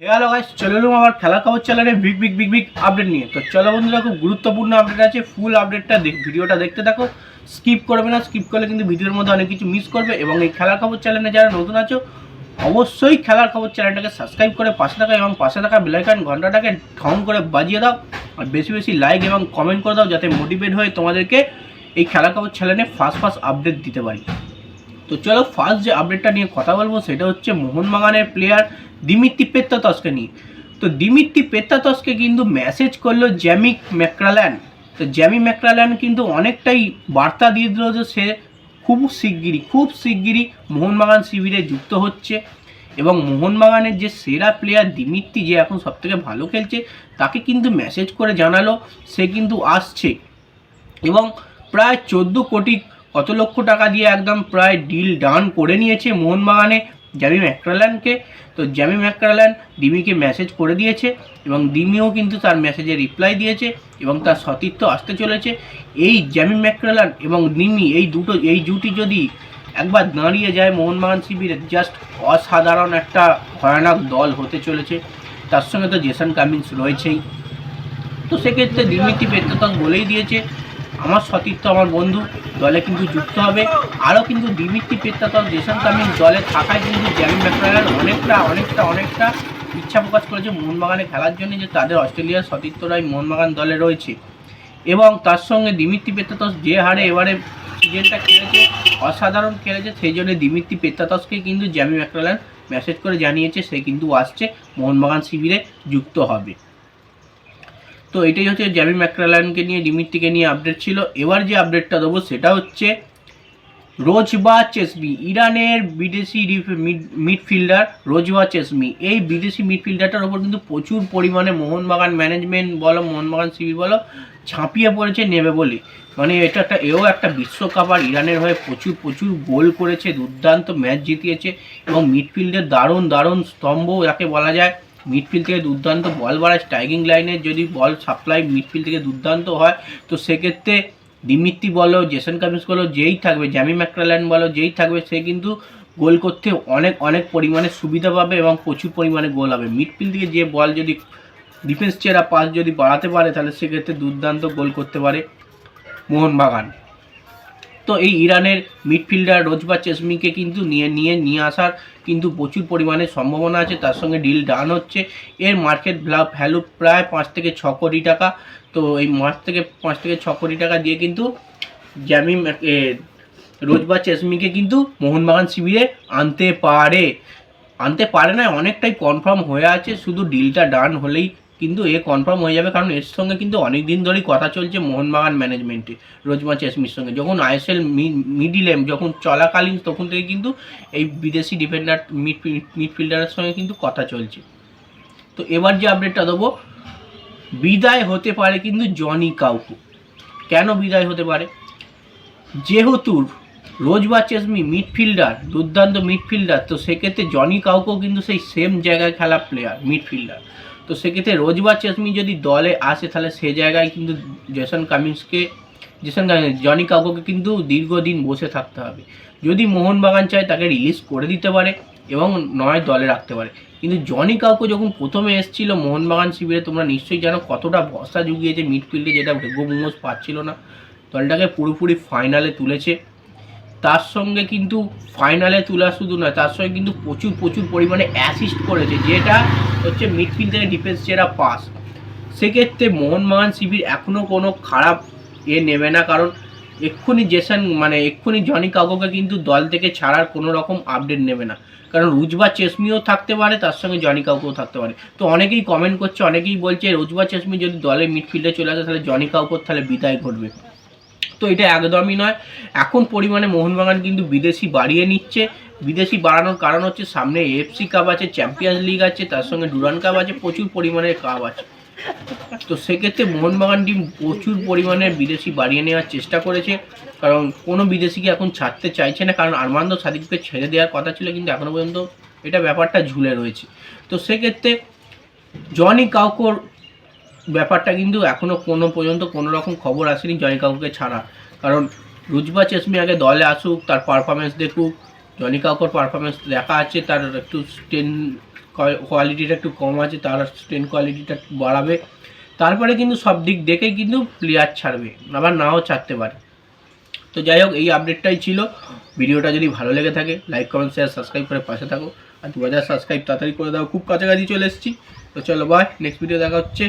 Hello guys চলে এলাম আমার খেলার খবর চ্যানেলে big big big big update নিয়ে। তো চলো বন্ধুরা, খুব গুরুত্বপূর্ণ আপডেট আছে ফুল আপডেটটা ভিডিওটা দেখতে থাকো। স্কিপ করবে না স্কিপ করলে কিন্তু ভিডিওর মধ্যে অনেক কিছু মিস করবে। এবং এই খেলার খবর চ্যানেলে যারা নতুন আছো, অবশ্যই খেলার খবর চ্যানেলটাকে সাবস্ক্রাইব করে পাশে থাকা এবং পাশে থাকা বেলাইকান ঘন্টাটাকে ঢং করে বাজিয়ে দাও। আর বেশি বেশি লাইক এবং কমেন্ট করে দাও, যাতে মোটিভেট হয়ে তোমাদেরকে এই খেলার খবর চ্যানেলে ফার্স্ট ফার্স্ট আপডেট দিতে পারি। তো চলো ফার্স্ট যে আপডেটটা নিয়ে কথা বলব সেটা হচ্ছে মোহনবাগানের প্লেয়ার দিমিত্রি পেত্তাতসকে নিয়ে। তো দিমিত্রি পেত্তাতসকে কিন্তু মেসেজ করল জ্যামিক ম্যাক্রাল্যান তো জ্যামি ম্যাক্রাল্যান কিন্তু অনেকটাই বার্তা দিয়ে দিল যে সে খুব শিগগিরই খুব শিগগিরই মোহনবাগান শিবিরে যুক্ত হচ্ছে এবং মোহনবাগানের যে সেরা প্লেয়ার দিমিত্রি যে এখন সবথেকে ভালো খেলছে, তাকে কিন্তু মেসেজ করে জানালো, সে কিন্তু আসছে। এবং প্রায় চোদ্দ কোটি কত লক্ষ টাকা দিয়ে একদম প্রায় ডিল ডান করে নিয়েছে মোহনবাগানে জ্যামি ম্যাকরাল্যান্ডকে তো জ্যামি ম্যাকরাল্যান্ড দিমিকে মেসেজ করে দিয়েছে এবং দিমিও কিন্তু তার মেসেজে রিপ্লাই দিয়েছে এবং তার সতীর্থ আসতে চলেছে। এই জ্যামি ম্যাকরাল্যান্ড এবং দিমি এই দুটো, এই জুটি যদি একবার দাঁড়িয়ে যায় মোহনবাগান শিবিরে জাস্ট অসাধারণ একটা ভয়ানক দল হতে চলেছে। তার সঙ্গে তো জেসন কামিন্স রয়েছেই। তো সেক্ষেত্রে দিমিত্রি পেত্রাতস বলেই দিয়েছে। আমার সতীর্থ, আমার বন্ধু, দলে কিন্তু যুক্ত হবে। আরও কিন্তু দিমিত্রি পেত্রাতস জেসন কামিন দলে থাকায় কিন্তু জ্যামি ম্যাকরালার অনেকটা অনেকটা অনেকটা ইচ্ছা প্রকাশ করেছে মোহনবাগানে খেলার জন্য যে তাদের অস্ট্রেলিয়ার সতীর্থরাই মোহনবাগান দলে রয়েছে। এবং তার সঙ্গে দিমিত্রি পেত্রাতস যে হারে এবারে সিজনটা খেলেছে, অসাধারণ খেলেছে, সেই জন্য দিমিত্রি পেত্তাতসকে কিন্তু জ্যামি ম্যাকরালান মেসেজ করে জানিয়েছে, সে কিন্তু আসছে, মোহনবাগান শিবিরে যুক্ত হবে। তো এটাই হচ্ছে জ্যামি ম্যাকরালানকে নিয়ে ডিমিত্রিকে নিয়ে আপডেট ছিল। এবার যে আপডেটটা দেবো, সেটা হচ্ছে রোজবা চেসমি ইরানের বিদেশি মিডফিল্ডার রোজবা চেসমি এই বিদেশি মিডফিল্ডারটার ওপর কিন্তু প্রচুর পরিমাণে মোহনবাগান ম্যানেজমেন্ট বলো, মোহনবাগান সিবি বলো ঝাঁপিয়ে পড়েছে, নেবে বলে। মানে এটা একটা, এও একটা বিশ্বকাপ আর ইরানের হয়ে প্রচুর প্রচুর গোল করেছে, দুর্দান্ত ম্যাচ জিতিয়েছে, এবং মিডফিল্ডের দারুণ দারুণ স্তম্ভ, যাকে বলা যায় মিডফিল্ড থেকে দুর্দান্ত বল বাড়ায়। স্ট্রাইকিং লাইনে যদি বল সাপ্লাই মিডফিল্ড থেকে দুর্দান্ত হয়, তো সেক্ষেত্রে দিমিত্রি বলো, জেসন কামিন্স বলো, যেই থাকবে, জ্যামি ম্যাক্রাল্যান্ড বলো, যেই থাকবে, সে কিন্তু গোল করতে অনেক অনেক পরিমাণে সুবিধা পাবে এবং প্রচুর পরিমাণে গোল হবে। মিডফিল্ড থেকে যে বল যদি ডিফেন্স চেরা পাস যদি বাড়াতে পারে, তাহলে সেক্ষেত্রে দুর্দান্ত গোল করতে পারে মোহনবাগান। তো এই ইরানের মিডফিল্ডার রোজবা চেসমিকে কিন্তু নিয়ে নিয়ে নিয়ে আসার কিন্তু প্রচুর পরিমাণে সম্ভাবনা আছে। তার সঙ্গে ডিল ডান হচ্ছে। এর মার্কেট ভ্যালু প্রায় পাঁচ থেকে ছ কোটি টাকা। তো এই মাস থেকে, পাঁচ থেকে ছ কোটি টাকা দিয়ে কিন্তু জ্যামি রোজবা চেসমিকে কিন্তু মোহনবাগান শিবিরে আনতে পারে। আনতে পারে না, অনেকটাই কনফার্ম হয়ে আছে। শুধু ডিলটা ডান হলেই কিন্তু এ কনফার্ম হয়ে যাবে কারণ এর সঙ্গে কিন্তু অনেক দিন ধরেই কথা চলছে মোহনবাগান ম্যানেজমেন্টে রোজমা চেসমির সঙ্গে। যখন আইএসএল মিডিলে যখন চলাকালীন, তখন থেকে কিন্তু এই বিদেশি ডিফেন্ডার মিড মিডফিল্ডারের সঙ্গে কিন্তু কথা চলছে। তো এবার যে আপডেটটা দেবো, বিদায় হতে পারে কিন্তু জনি কাউকু। কেন বিদায় হতে পারে? যেহেতু রোজবা চেসমি মিডফিল্ডার দুর্দান্ত মিডফিল্ডার তো সেক্ষেত্রে জনি কাউকেও কিন্তু সেই সেম জায়গায় খেলা প্লেয়ার মিডফিল্ডার তো সেক্ষেত্রে রোজবা চেসমি যদি দলে আসে, তাহলে সে জায়গায় কিন্তু জেসন কামিন্সকে, জেসন কামিন্স, জনি কাউকে কিন্তু দীর্ঘদিন বসে থাকতে হবে। যদি মোহনবাগান চায়, তাকে রিলিজ করে দিতে পারে এবং নয় দলে রাখতে পারে। কিন্তু জনি কাউকে যখন প্রথমে এসেছিল মোহনবাগান শিবিরে, তোমরা নিশ্চয়ই জানো কতটা ভরসা জুগিয়েছে মিডফিল্ডে যেটা ভেগো মোমোস পাচ্ছিল না। দলটাকে পুরোপুরি ফাইনালে তুলেছে। তার সঙ্গে কিন্তু ফাইনালে তোলা শুধু নয়, তার সঙ্গে কিন্তু প্রচুর প্রচুর পরিমাণে অ্যাসিস্ট করেছে, যেটা হচ্ছে মিডফিল্ড থেকে ডিফেন্স সেরা পাস সেক্ষেত্রে মোহনবাগান শিবির এখনও কোনো খারাপ এ নেবে না, কারণ এক্ষুনি জেসন মানে এক্ষুনি জনি কাগোকে কিন্তু দল থেকে ছাড়ার কোনো রকম আপডেট নেবে না। কারণ রুজবা চেসমিও থাকতে পারে, তার সঙ্গে জনি কাউকেও থাকতে পারে। তো অনেকেই কমেন্ট করছে, অনেকেই বলছে রুজবা চেসমি যদি দলের মিডফিল্ডে চলে আসে, তাহলে জনি কাউকোর তাহলে বিদায় ঘটবে। তো এটা একদমই নয়। এখন পরিমাণে মোহনবাগান কিন্তু বিদেশি বাড়িয়ে নিচ্ছে। বিদেশি বাড়ানোর কারণ হচ্ছে সামনে এফসি কাপ আছে চ্যাম্পিয়ন্স লিগ আছে, তার সঙ্গে ডুরান কাপ আছে, প্রচুর পরিমাণে কাপ আছে। তো সেক্ষেত্রে মোহনবাগান টিম প্রচুর পরিমাণে বিদেশি বাড়িয়ে নেওয়ার চেষ্টা করেছে। কারণ কোনো বিদেশিকে এখন ছাড়তে চাইছে না, কারণ আরমান্দ সাদিককে ছেড়ে দেওয়ার কথা ছিল, কিন্তু এখনও পর্যন্ত এটা ব্যাপারটা ঝুলে রয়েছে। তো সেক্ষেত্রে জনি কাউকোর ব্যাপারটা কিন্তু এখনও কোনো পর্যন্ত কোনো রকম খবর আসেনি জনি কাউকে ছাড়া। কারণ রুজবা চেসমি আগে দলে আসুক, তার পারফরমেন্স দেখুক, জনি কাউকোর পারফরমেন্স দেখা আছে, তার একটু স্টেন কোয়ালিটিটা একটু কম আছে, তার স্ট্রেন কোয়ালিটিটা বাড়াবে। তারপরে কিন্তু সব দিক দেখে কিন্তু প্লেয়ার ছাড়বে, আবার নাও ছাড়তে পারে। তো যাই হোক, এই আপডেটটাই ছিল। ভিডিওটা যদি ভালো লেগে থাকে লাইক কমেন্ট শেয়ার সাবস্ক্রাইব করে পাশে থাকো। আর দু হাজার সাবস্ক্রাইব তাড়াতাড়ি করে দাও, খুব কাছাকাছি চলে এসেছি। তো চলো বাই নেক্সট ভিডিও দেখা হচ্ছে।